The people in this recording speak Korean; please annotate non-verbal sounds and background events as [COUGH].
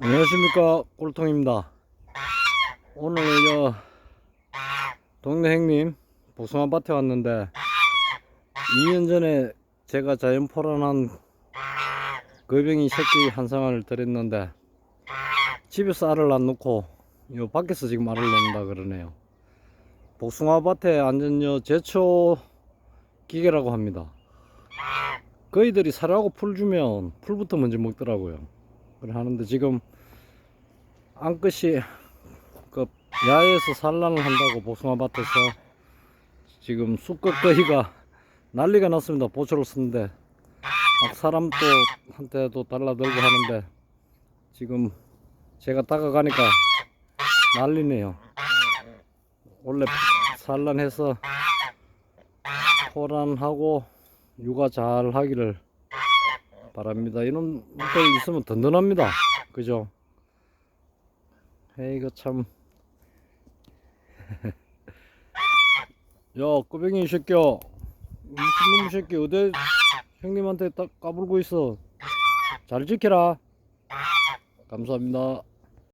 안녕하십니까 꼴통입니다. 오늘 저 동네 형님 복숭아 밭에 왔는데 2년 전에 제가 자연 포란한 거병이 새끼 한 상을 드렸는데 집에서 알을 안 놓고 요 밖에서 지금 알을 놓는다 그러네요. 복숭아 밭에 완전 요 제초 기계라고 합니다. 거의들이 살하고 풀 주면 풀부터 먼저 먹더라고요 하는데 지금 안끝이 그 야외에서 산란을 한다고 복숭아 밭에서 지금 쑥꺼거이가 난리가 났습니다. 보초를 쓰는데 막 사람도 한테도 달라들고 하는데 지금 제가 다가가니까 난리네요. 원래 산란해서 포란하고 육아 잘 하기를 바랍니다. 이런 것들 있으면 든든합니다. 그죠? 에이, 이거 참. [LAUGHS] 야, 꼬뱅이 이 새끼야. 미친놈 새끼, 어디 형님한테 딱 까불고 있어. 잘 지켜라. 감사합니다.